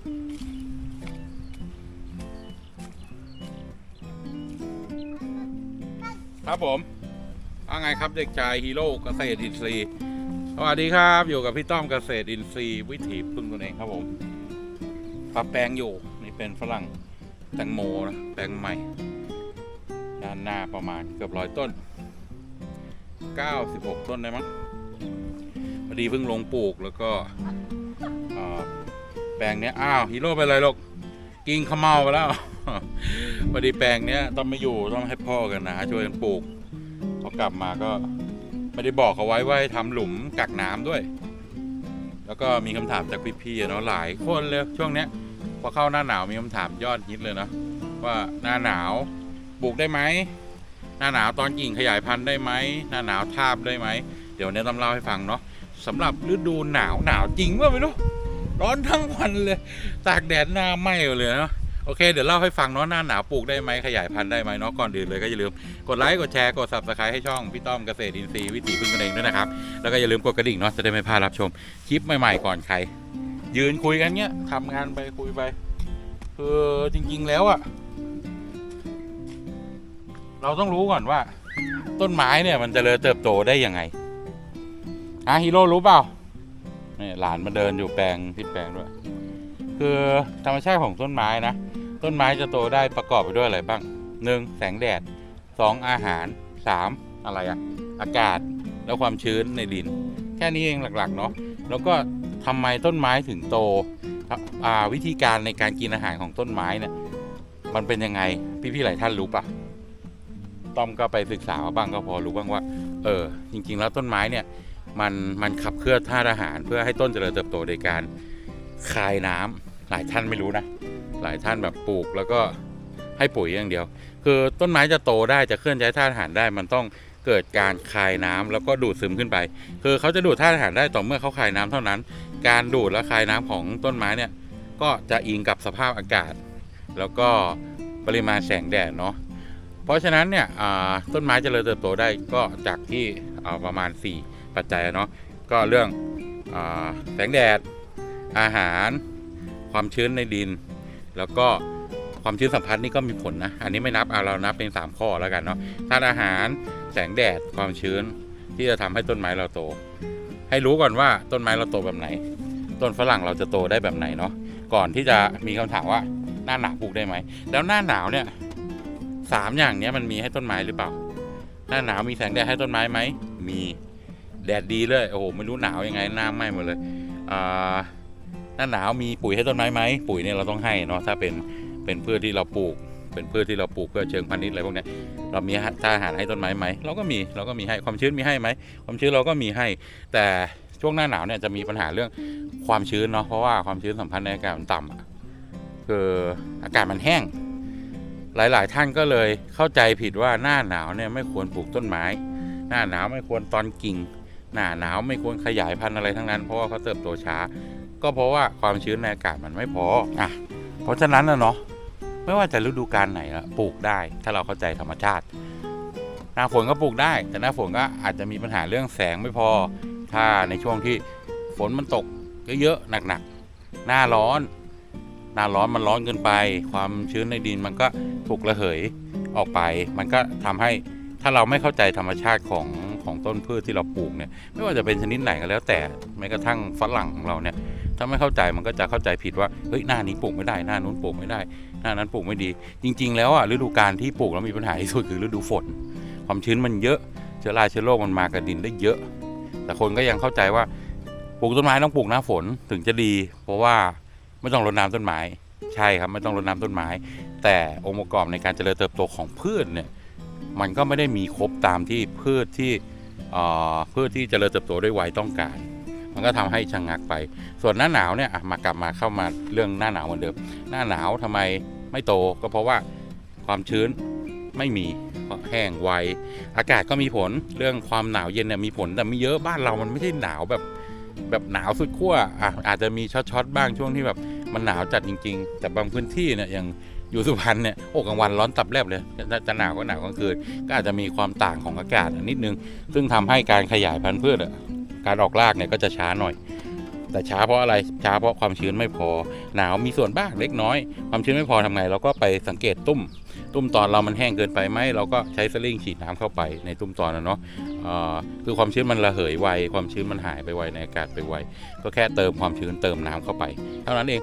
ครับผมว่าไงครับเด็กชายฮีโร่เกษตรอินทรีย์สวัสดีครับ อยู่กับพี่ต้อมเกษตรอินทรีย์วิถีพึ่งตัวเองครับผมปรับแปลงอยู่นี่เป็นฝรั่งแตงโมนะแปลงใหม่ ด้านหน้าประมาณเกือบร้อยต้น 96 ต้นได้มั้งพอดีเพิ่งลงปลูกแล้วก็อ่อ แปลงเนี้ยอ้าวฮีโร่ไปเลยลูกกินขมเมาไปแล้วพอดีแปลงเนี้ยต้องไม่อยู่ต้องให้พ่อกันนะช่วยกันปลูกพอกลับมาก็ไม่ได้บอกเขาไว้ว่าให้ทำหลุมกักน้ำด้วย แล้วก็มีคำถามจากพี่ๆเนาะหลายคนเลยช่วงเนี้ยพอเข้าหน้าหนาวมีคำถามยอดฮิตเลยเนาะว่าหน้าหนาวปลูกได้ไหมหน้าหนาวตอนกิ่งขยายพันธุ์ได้ไหมหน้าหนาวทาบได้ไหมเดี๋ยววันนี้ต้องเล่าให้ฟังเนาะสำหรับฤดูหนาวหนาวจริงว่าไม่รู้ ร้อนทั้งวันเลย ตากแดดหน้าไหม้เลยเนาะโอเค เดี๋ยวเล่าให้ฟังเนาะหน้าหนาวปลูกได้ไหมขยายพันธุ์ได้ไหมเนาะก่อนอื่นเลยก็อย่าลืมกดไลค์กดแชร์กด subscribe ให้ช่องพี่ต้อมเกษตรอินทรีย์วิถีพึ่งกันเองด้วยนะครับ แล้วก็อย่าลืมกดกระดิ่งเนาะจะได้ไม่พลาดรับชมคลิปใหม่ๆก่อนใคร ยืนคุยกันเนี้ยทำงานไปคุยไปคือจริง ๆแล้วอะเราต้องรู้ก่อนว่า ต้นไม้เนี่ยมันจเจริญเติบโตได้ยังไงอะฮีโร่รู้เปล่า นี่หลานมาเดินอยู่แปลงที่แปลงด้วย คือธรรมชาติของต้นไม้นะ ต้นไม้จะโตได้ประกอบไปด้วยอะไรบ้างหนึ่งแสงแดดสองอาหารสามอะไรอะอากาศแล้วความชื้นในดิน แค่นี้เองหลักๆเนาะแล้วก็ทำไมต้นไม้ถึงโตวิธีการในการกินอาหารของต้นไม้เนี่ยมันเป็นยังไงพี่ๆหลายท่านรู้ปะต้อมก็ไปศึกษาบ้างก็พอรู้บ้างว่า เออ จริง ๆ แล้วต้นไม้เนี่ย มันมันขับเคลื่อนธาตุอาหาร เพื่อให้ต้นเจริญเติบโตโดยการคายน้ำหลายท่านไม่รู้นะ หลายท่านแบบปลูกแล้วก็ให้ปุ๋ยอย่างเดียว คือต้นไม้จะโตได้จะเคลื่อนย้ายธาตุอาหารได้ มันต้องเกิดการคายน้ำแล้วก็ดูดซึมขึ้นไป คือเขาจะดูดธาตุอาหารได้ต่อเมื่อเขาคายน้ำเท่านั้น การดูดและคายน้ำของต้นไม้เนี่ยก็จะอิงกับสภาพอากาศ แล้วก็ปริมาณแสงแดดเนาะเพราะฉะนั้นเนี่ยต้นไม้เจริญเติบโตได้ก็จากที่ประมาณ 4 ปัจจัยเนาะก็เรื่องอแสงแดด อาหาร ความชื้นในดิน แล้วก็ความชื้นสัมพัทธ์นี่ก็มีผลนะ อันนี้ไม่นับเอาเรานับเป็น 3 ข้อแล้วกันเนาะธาตุอาหารแสงแดดความชื้นที่จะทำให้ต้นไม้เราโต ให้รู้ก่อนว่าต้นไม้เราโตแบบไหน ต้นฝรั่งเราจะโตได้แบบไหนเนาะก่อนที่จะมีคำถามว่าหน้าหนาวปลูกได้ไหมแล้วหน้าหนาวเนี่ยสามอย่างนี้มันมีให้ต้นไม้หรือเปล่า หน้าหนาวมีแสงแดดให้ต้นไม้ไหมมี แดดดีเลยโอ้โหไม่รู้หนาวยังไงหน้าไหม้หมดเลยอ่าหน้าหนาวมีปุ๋ยให้ต้นไม้ไหมปุ๋ยเนี่ยเราต้องให้เนาะถ้าเป็นเป็นพืชที่เราปลูก เป็นพืชที่เราปลูกเพื่อเชิงพาณิชย์อะไรพวกนี้เรามีท่าอาหารให้ต้นไม้ไหมเราก็มีเราก็มีให้ความชื้นมีให้ไหมความชื้นเราก็มีให้ แต่ช่วงหน้าหนาวเนี่ยจะมีปัญหาเรื่องความชื้นเนาะเพราะว่าความชื้นสัมพันธ์ในอากาศมันต่ำคืออากาศมันแห้ง หลาย ๆ ท่านก็เลยเข้าใจผิดว่าหน้าหนาวเนี่ยไม่ควรปลูกต้นไม้ หน้าหนาวไม่ควรตอนกิ่ง หน้าหนาวไม่ควรขยายพันธุ์อะไรทั้งนั้น เพราะว่าเขาเติบโตช้า ก็เพราะว่าความชื้นในอากาศมันไม่พออะเพราะฉะนั้นนะเนาะไม่ว่าจะฤดูกาลไหนละปลูกได้ ถ้าเราเข้าใจธรรมชาติหน้าฝนก็ปลูกได้ แต่หน้าฝนก็อาจจะมีปัญหาเรื่องแสงไม่พอ ถ้าในช่วงที่ฝนมันตกเยอะๆหนักๆหน้าร้อน หน้าร้อนมันร้อนเกินไป ความชื้นในดินมันก็ถูกระเหยออกไป มันก็ทำให้ถ้าเราไม่เข้าใจธรรมชาติของ ของต้นพืชที่เราปลูกเนี่ยไม่ว่าจะเป็นชนิดไหนก็แล้ว แต่แม้กระทั่งฝรั่งของเราเนี่ยถ้าไม่เข้าใจมันก็จะเข้าใจผิดว่าเฮ้ยหน้านี้ปลูกไม่ได้หน้านู้นปลูกไม่ได้หน้านั้นปลูกไม่ดี จริง ๆ แล้วอะฤดูกาลที่ปลูกแล้วมีปัญหาที่สุดคือฤดูฝน ความชื้นมันเยอะเชื้อราเชื้อโรคมันมากับดินได้เยอะ แต่คนก็ยังเข้าใจว่าปลูกต้นไม้ต้องปลูกหน้าฝนถึงจะดี เพราะว่าไม่ต้องรดน้ำต้นไม้ใช่ครับไม่ต้องรดน้ำต้นไม้ แต่องค์ประกอบในการเจริญเติบโตของพืชเนี่ยมันก็ไม่ได้มีครบตามที่พืชที่ พืชที่เจริญเติบโตด้วยวัยต้องการ มันก็ทำให้ชะงงักไป ส่วนหน้าหนาวเนี่ยมากลับมาเข้ามาเรื่องหน้าหนาวเหมือนเดิม หน้าหนาวทำไมไม่โตก็เพราะว่าความชื้นไม่มีแห้งไวอากาศก็มีผลเรื่องความหนาวเย็นเนี่ยมีผลแต่ไม่เยอะบ้านเรามันไม่ใช่หนาวแบบแบบหนาวสุดขั้วอะอาจจะมีช็อตๆบ้างช่วงที่แบบมันหนาวจัดจริง ๆ แต่บางพื้นที่เนี่ยอย่าง อยู่สุพรรณเนี่ยโอ้กลางวันร้อนตับแลบเลยจะหนาวก็หนาวกลางคืนก็อาจจะมีความต่างของอากาศนิดนึง ซึ่งทำให้การขยายพันธุ์พืชอะการออกรากเนี่ยก็จะช้าหน่อย แต่ช้าเพราะอะไรช้าเพราะความชื้นไม่พอ หนาวมีส่วนบ้างเล็กน้อย ความชื้นไม่พอทำไงเราก็ไปสังเกตตุ้มตุ้มตอนเรามันแห้งเกินไปไหมเราก็ใช้สลิงฉีดน้ำเข้าไปในตุ้มตอนนะเนาะอ่อคือความชื้นมันระเหยไวความชื้นมันหายไปไวในอากาศไปไวก็แค่เติมความชื้นเติมน้ำเข้าไป เท่านั้นเอง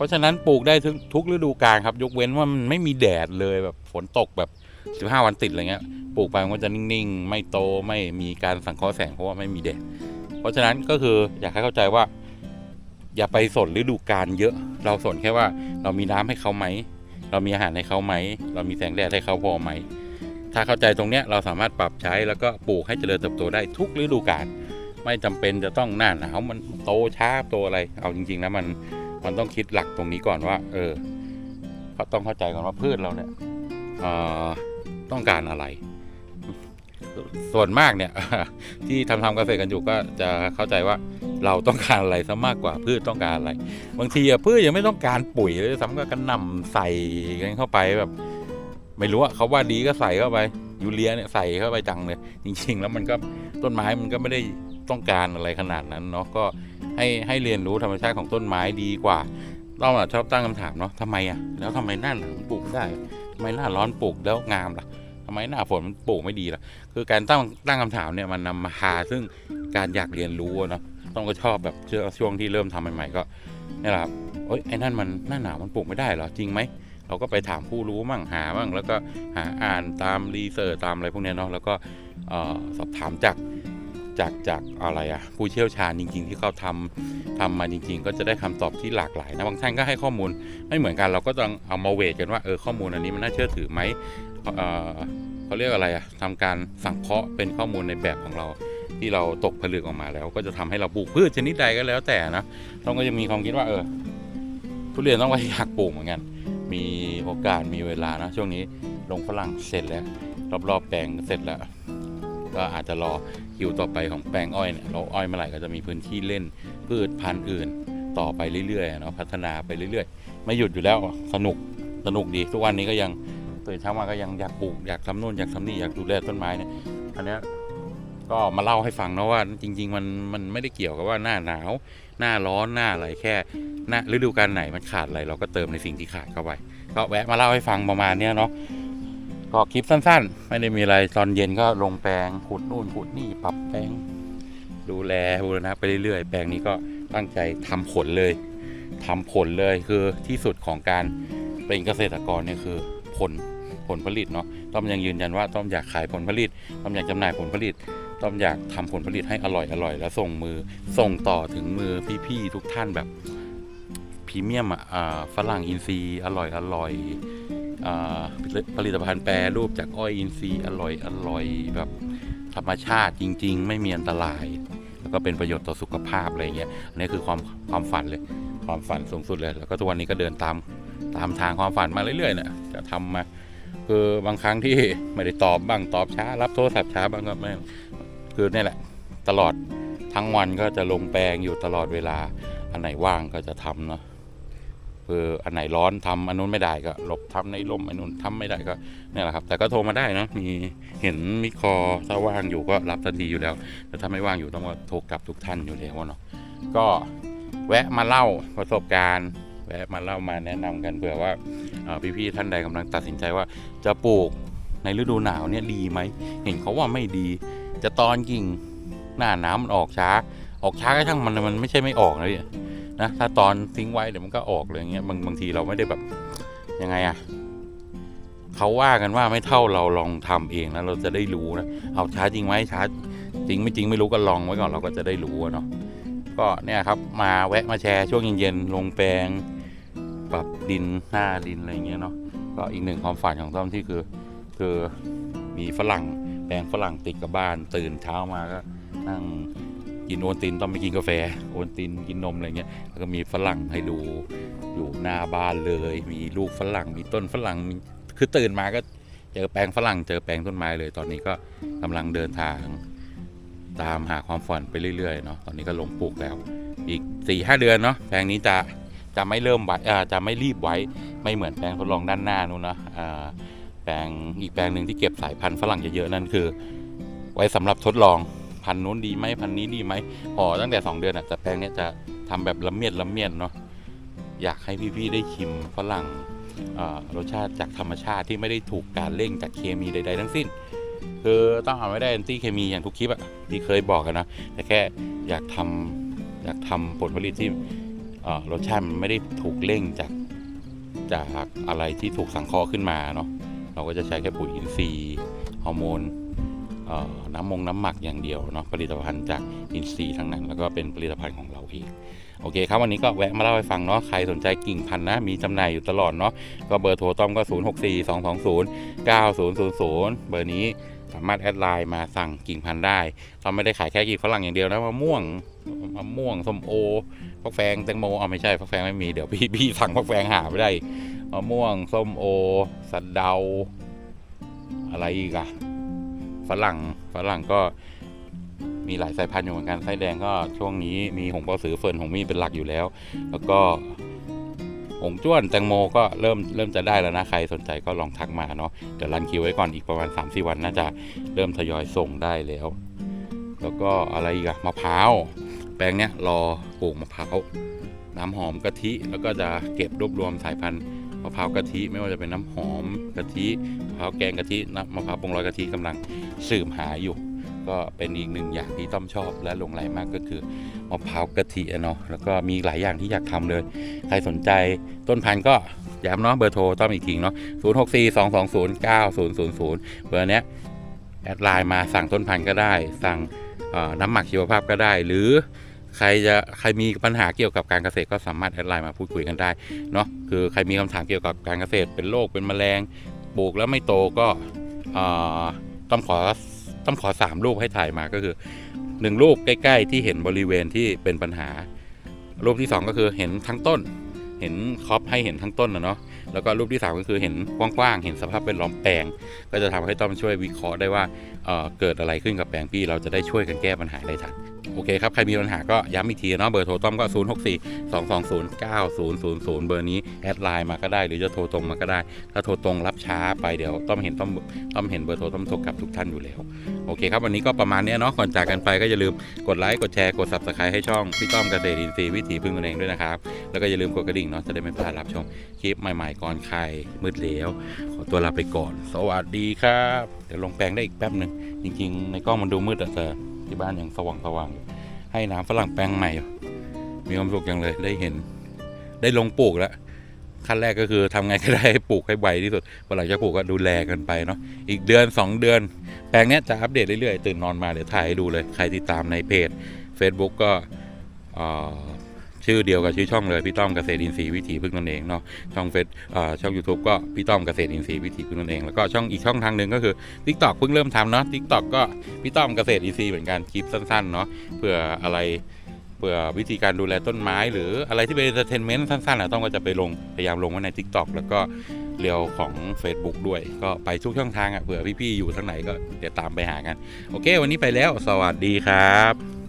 เพราะฉะนั้นปลูกได้ทุกทุกฤดูกาลครับ ยกเว้นว่ามันไม่มีแดดเลยแบบฝนตกแบบ 15 วันติดอะไรเงี้ยปลูกไปมันก็จะนิ่งๆ ไม่โตไม่มีการสังเคราะห์แสงเพราะว่าไม่มีแดด เพราะฉะนั้นก็คืออยากให้เข้าใจว่า อย่าไปสนฤดูกาลเยอะ เราสนแค่ว่าเรามีน้ำให้เขาไหม เรามีอาหารให้เขาไหม เรามีแสงแดดให้เขาพอไหม ถ้าเข้าใจตรงเนี้ยเราสามารถปรับใช้แล้วก็ปลูกให้เจริญเติบโตได้ทุกฤดูกาลไม่จำเป็นจะต้องหน้าหนาวมันโตช้าโตอะไร เอาจริงๆนะมัน มันต้องคิดหลักตรงนี้ก่อนว่า เออก็ต้องเข้าใจก่อนว่าพืชเราเนี่ยออต้องการอะไร ส่วนมากเนี่ยที่ทำทำเกษตรกันอยู่ก็จะเข้าใจว่าเราต้องการอะไรซะมากกว่าพืชต้องการอะไร บางทีอะพืชยังไม่ต้องการปุ๋ยเลยซ้ำก็กระหน่ำใส่กันเข้าไปแบบ ไม่รู้อะเขาว่าดีก็ใส่เข้าไปยูเรียเนี่ยใส่เข้าไปจังเลยจริง ๆ แล้วมันก็ต้นไม้มันก็ไม่ได้ต้องการอะไรขนาดนั้นเนาะก็ ให้ให้เรียนรู้ธรรมชาติของต้นไม้ดีกว่าเราอะชอบตั้งคำถามเนาะทำไมอะแล้วทำไมหน้าหนาวปลูกได้ทำไมหน้าร้อนปลูกแล้วงามล่ะทำไมหน้าฝนมันปลูกไม่ดีล่ะ คือการตั้งตั้งคำถามเนี่ยมันนำมาพาซึ่งการอยากเรียนรู้เนาะต้องก็ชอบแบบช่วงที่เริ่มทำใหม่ๆก็นี่แหละครับเอ้ยไอ้นั่นมันหน้าหนาวมันปลูกไม่ได้เหรอจริงไหมเราก็ไปถามผู้รู้มั่งหาบ้างแล้วก็หาอ่านตามรีเสิร์ชตามอะไรพวกเนี้ยเนาะแล้วก็สอบถามจาก จากจากอะไรอะผู้เชี่ยวชาญจริง ๆ ที่เขาทำทำมาจริง ๆ ก็จะได้คำตอบที่หลากหลายนะบางท่านก็ให้ข้อมูลไม่เหมือนกันเราก็ต้องเอามาเวทกันว่าเออข้อมูลอันนี้มันน่าเชื่อถือไหมเออเขาเรียกอะไรอะทำการสังเคราะห์เป็นข้อมูลในแบบของเราที่เราตกผลึกออกมาแล้ว ก็จะทำให้เราปลูกพืชชนิดใดก็แล้วแต่นะต้องก็ยังมีความคิดว่าเออทุเรียนต้องไปอยากปลูกเหมือนกัน มีโอกาสมีเวลานะช่วงนี้ลงฝรั่งเสร็จแล้ว รอบๆแปลงเสร็จแล้ว ก็อาจจะรอคิวต่อไปของแปลงอ้อยเนี่ยเราอ้อยเมื่อไหร่ก็จะมีพื้นที่เล่นพืชพันธุ์อื่นต่อไปเรื่อยๆเนาะพัฒนาไปเรื่อยๆ ไม่หยุดอยู่แล้วสนุกสนุกดี ทุกวันนี้ก็ยังตื่นเช้ามาก็ยังอยากปลูกอยากทำนู่นอยากทำนี่อยากดูแลต้นไม้เนี่ยอันนี้ก็มาเล่าให้ฟังนะว่าจริง ๆ มันมันไม่ได้เกี่ยวกับว่าหน้าหนาว หน้าร้อนหน้าอะไรแค่หน้าฤดูกาลไหนมันขาดอะไรเราก็เติมในสิ่งที่ขาดเข้าไปก็แวะมาเล่าให้ฟังประมาณเนี้ยเนาะ ก็คลิปสั้นๆ ไม่ได้มีอะไรตอนเย็นก็ลงแปลงขุดนู่นขุดนี่ปรับแปลง ดูแลบูรณะไปเรื่อยๆ แปลงนี้ก็ตั้งใจทำผลเลยทำผลเลยคือที่สุดของการเป็นเกษตรกรเนี่ยคือผลผลผลิตเนาะต้อมยังยืนยันว่าต้อมอยากขายผลผลิตต้อมอยากจำหน่ายผลผลิตต้อมอยากทำผลผลิตให้อร่อยอร่อย แล้วส่งมือส่งต่อถึงมือพี่ๆทุกท่านแบบพรีเมียมอะอ่าฝรั่งอินทรีย์อร่อยอร่อย ผลิตภัณฑ์แปรรูปจากอ้อยอินทรีย์อร่อยอร่อยแบบธรรมชาติจริง ๆ ไม่มีอันตราย แล้วก็เป็นประโยชน์ต่อสุขภาพอะไรเงี้ยอันนี้คือความความฝันเลย ความฝันสูงสุดเลย แล้วก็ทุกวันนี้ก็เดินตามตามทางความฝันมาเรื่อยๆเนี่ยจะทำมาคือบางครั้งที่ไม่ได้ตอบบ้างตอบช้า รับโทรศัพท์ช้าบ้างก็ไม่คือเนี่ยแหละ ตลอดทั้งวันก็จะลงแปลงอยู่ตลอดเวลาอันไหนว่างก็จะทำเนาะ คืออันไหนร้อนทำอันนู้นไม่ได้ก็หลบทำในร่มอันนู้นทำไม่ได้ก็เนี่ยแหละครับ แต่ก็โทรมาได้นะมีเห็นมิคอถ้าว่างอยู่ก็รับทันทีอยู่แล้วแต่ถ้าไม่ว่างอยู่ต้องมาโทรกลับทุกท่านอยู่แล้วเนาะก็แวะมาเล่าประสบการณ์แวะมาเล่ามาแนะนำกันเผื่อว่าพี่ๆท่านใดกำลังตัดสินใจว่าจะปลูกในฤดูหนาวเนี่ยดีไหมเห็นเขาว่าไม่ดี จะตอนกิ่งหน้าน้ำมันออกช้า ออกช้าก็ช่างมันมันไม่ใช่ไม่ออกนะพี่ นะถ้าตอนทิ้งไว้เดี๋ยวมันก็ออกเลยอย่างเงี้ยบางบางทีเราไม่ได้แบบยังไงอะเขาว่ากันว่าไม่เท่าเราลองทำเองนะเราจะได้รู้นะเอาช้าจริงไหมช้าจริงไม่จริงไม่รู้ก็ลองไว้ก่อนเราก็จะได้รู้เนาะก็เนี่ยครับมาแวะมาแชร์ช่วงเย็นๆลงแปลงปรับดินหน้าดินอะไรอย่างเงี้ยเนาะก็อีกหนึ่งความฝันของต้อมที่คือ คือมีฝรั่งแปลงฝรั่งติดกับบ้านตื่นเช้ามาก็นั่ง กินโอนตินต้องไปกินกาแฟโอนตินกินนมอะไรเงี้ยแล้วก็มีฝรั่งให้ดูอยู่หน้าบ้านเลย มีลูกฝรั่งมีต้นฝรั่งคือตื่นมาก็เจอแปลงฝรั่งเจอแปลงต้นไม้เลย ตอนนี้ก็กำลังเดินทาง ตามหาความฝันไปเรื่อยๆเนาะตอนนี้ก็ลงปลูกแล้ว อีก4ี่ห้าเดือนเนาะแปลงนี้จะจะไม่เริ่มไว้จะไม่รีบไว้ไม่เหมือนแปลงทดลองด้านหน้านู้นเนาะแปลงอีกแปลงหนึ่งที่เก็บสายพันธุ์ฝรั่งเยอะๆนั่นคือ ไว้สำหรับทดลอง พันนู้นดีไหมพันนี้ดีไหมพอตั้งแต่ 2 เดือนอะแต่แปลงเนี้ยจะททำแบบละเมียดละเมียดเนาะอยากให้พี่ๆได้ชิมฝรั่งรสชาติจากธรรมชาติที่ไม่ได้ถูกการเร่งจากเคมีใด ๆ ทั้งสิ้น คือต้องเอาไม่ได้แอนตี้เคมีอย่างทุกคลิปอะที่เคยบอกกันนะแต่แค่อยากทำอยากทำผลผลิตที่รสชาติมันไม่ได้ถูกเร่งจากจากอะไรที่ถูกสังเคราะห์ขึ้นมาเนาะเราก็จะใช้แค่ปุ๋ยอินทรีย์ฮอร์โมน น้ำมงน้ำหมักอย่างเดียวเนาะผลิตภัณฑ์จากอินทรีย์ทั้งนั้น แล้วก็เป็นผลิตภัณฑ์ของเราเองโอเคครับวันนี้ก็แวะมาเล่าให้ฟังเนาะใครสนใจกิ่งพันธุ์นะมีจำหน่ายอยู่ตลอดเนาะก็เบอร์โทรต้อมก็ 0 6 4 2 2 0 9 0 0 0 เบอร์นี้สามารถแอดไลน์มาสั่งกิ่งพันธุ์ได้ เราไม่ได้ขายแค่กิ่งฝรั่งอย่างเดียวนะมะม่วงมะม่วงส้มโอฟักแฟงแตงโมเอาไม่ใช่ฟักแฟงไม่มีเดี๋ยวพี่พี่สั่งฟักแฟงหาไม่ได้มะม่วงส้มโอสะเดา อะไรอีกอะ ฝรั่งฝรั่งก็มีหลายสายพันธุ์อยู่เหมือนกันไส้แดงก็ช่วงนี้มีหงเปาสือเฟิร์นหงมีเป็นหลักอยู่แล้ว แล้วก็หงจ้วนแตงโมก็เริ่มเริ่มจะได้แล้วนะใครสนใจก็ลองทักมาเนาะเดี๋ยวรันคิวไว้ก่อนอีกประมาณ 3-4 วันน่าจะเริ่มทยอยส่งได้แล้ว แล้วก็อะไรอีกอะมะพร้าวแปลงเนี้ยรอปลูกมะพร้าวน้ำหอมกะทิแล้วก็จะเก็บรวบรวมสายพันธุ์ะพร้าวกะทิไม่ว่าจะเป็นน้ำหอมกะทิมะพร้าวแกงกะทิน้ำมะพร้าวปรุงรสกะทิกำลังสืบหาอยู่ ก็เป็นอีกหนึ่งอย่างที่ต้อมชอบและหลงไหลมากก็คือมะพร้าวกะทิเนาะแล้วก็มีหลายอย่างที่อยากทำเลย ใครสนใจต้นพันธุ์ก็ย้ำเนาะเบอร์โทรต้อมอีกทีเนาะ0 6 4 2 2 0 9 0 0 0 เบอร์เนี้ยแอดไลน์มาสั่งต้นพันธุ์ก็ได้ สั่งน้ำหมักชีวภาพก็ได้หรือ ใครจะใครมีปัญหาเกี่ยวกับการเกษตรก็สามารถแอดไลน์มาพูดคุยกันได้เนาะคือใครมีคำถามเกี่ยวกับการเกษตรเป็นโรคเป็นแมลงปลูกแล้วไม่โตก็ต้องขอต้องขอสามรูปให้ถ่ายมาก็คือหนึ่งรูปใกล้ ๆ ที่เห็นบริเวณที่เป็นปัญหา รูปที่สองก็คือเห็นทั้งต้น เห็นครอปให้เห็นทั้งต้นนะเนาะ แล้วก็รูปที่สามก็คือเห็นกว้างๆ เห็นสภาพเป็นล้อมแปลง ก็จะทำให้ต้อมช่วยวิเคราะห์ได้ว่าเเกิดอะไรขึ้นกับแปลงพี่ เราจะได้ช่วยกันแก้ปัญหาได้ทันโอเคครับ ใครมีปัญหาก็ย้ำอีกทีเนาะเบอร์โทรต้อมก็ 0 6 4 2 2 0 9 0 0 0 เบอร์นี้ แอดไลน์มาก็ได้ หรือจะโทรตรงมาก็ได้ ถ้าโทรตรงรับช้าไปเดี๋ยวต้อมเห็นต้อมต้อมเห็นเบอร์โทรต้อมโทรกลับทุกท่านอยู่แล้ว โอเคครับวันนี้ก็ประมาณเนี้ยเนาะก่อนจากกันไปก็อย่าลืมกดไลค์กดแชร์กด subscribe ให้ช่องพี่ต้อมเกษตรอินทรีย์วิถีพึ่งตนเองด้วยนะครับแล้วก็อย่าลืมกดกระดิ่งเนาะจะได้ไม่พลาดรับชมคลิปใหม่ๆก่อนใครมืดแล้ว ขอตัวลาไปก่อน สวัสดีครับ เดี๋ยวลงแปลงได้อีกแป๊บหนึ่งจริง ๆ ในกล้องมันดูมืดอะแต่ที่บ้านยังสว่างสว่างอยู่ให้น้ำฝรั่งแปลงใหม่ มีความสุขจังเลยได้เห็น ได้ลงปลูกแล้วขั้นแรกก็คือทำไงก็ได้ให้ปลูกให้ไวที่สุดพอหลังจากปลูกก็ดูแลกันไปเนาะ อีกเดือน 2 เดือน แปลงเนี้ยจะอัปเดตเรื่อยๆ ตื่นนอนมาเดี๋ยวถ่ายให้ดูเลย ใครติดตามในเพจ Facebook ก็อ่อ ชื่อเดียวกับชื่อช่องเลยพี่ต้อมเกษตรอินทรีย์วิถีพึ่งตนเองเนาะช่องเฟซช่อง YouTube ก็พี่ต้อมเกษตรอินทรีย์วิถีพึ่งตนเองแล้วก็ช่องอีกช่องทางหนึ่งก็คือ TikTok เพิ่งเริ่มทำเนาะ TikTok ก็พี่ต้อมเกษตรอินทรีย์เหมือนกันคลิปสั้นๆเนาะเพื่ออะไรเพื่อวิธีการดูแลต้นไม้ หรืออะไรที่เป็น entertainment สั้นๆนะต้องก็จะไปลงพยายามลงไว้ใน TikTok แล้วก็เรียวของ Facebook ด้วย ก็ไปทุกช่องทางอะเผื่อพี่ๆอยู่ทางไหนก็เดี๋ยวตามไปหากัน โอเค วันนี้ไปแล้ว สวัสดีครับ